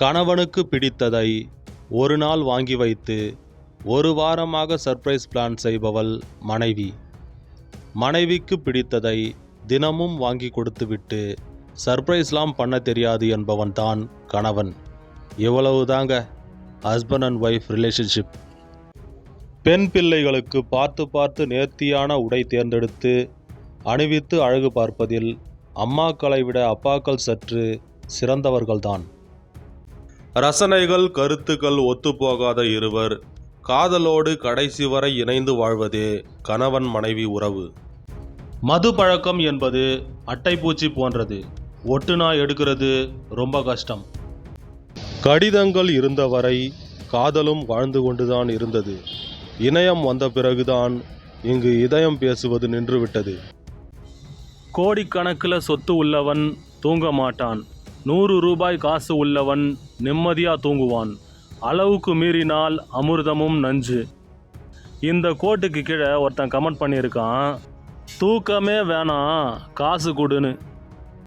கணவனுக்கு பிடித்ததை ஒரு நாள் வாங்கி வைத்து ஒரு வாரமாக சர்ப்ரைஸ் பிளான் செய்பவள் மனைவி. மனைவிக்கு பிடித்ததை தினமும் வாங்கி கொடுத்துவிட்டு சர்ப்ரைஸ்லாம் பண்ண தெரியாது என்பவன் தான் கணவன். இவ்வளவு தாங்க ஹஸ்பண்ட் அண்ட் ஒய்ஃப் ரிலேஷன்ஷிப் பெண் பிள்ளைகளுக்கு பார்த்து பார்த்து நேர்த்தியான உடை தேர்ந்தெடுத்து அணிவித்து அழகு பார்ப்பதில் அம்மாக்களை விட அப்பாக்கள் சற்று சிறந்தவர்கள்தான். ரசனைகள் கருத்துக்கள் ஒத்துப்போகாத இருவர் காதலோடு கடைசி வரை இணைந்து வாழ்வதே கணவன் மனைவி உறவு. மது பழக்கம் என்பது அட்டைப்பூச்சி போன்றது. ஒட்டுனா எடுக்கிறது ரொம்ப கஷ்டம். கடிதங்கள் இருந்தவரை காதலும் வாழ்ந்து கொண்டுதான் இருந்தது. இணையம் வந்த பிறகுதான் இங்கு இதயம் பேசுவது நின்றுவிட்டது. கோடிக்கணக்கில் சொத்து உள்ளவன் தூங்க மாட்டான். நூறு ரூபாய் காசு உள்ளவன் நிம்மதியாக தூங்குவான். அளவுக்கு மீறினால் அமிர்தமும் நஞ்சு. இந்த கோட்டுக்கு கீழே ஒருத்தன் கமெண்ட் பண்ணியிருக்கான் தூக்கமே வேணாம் காசு கொடுன்னு.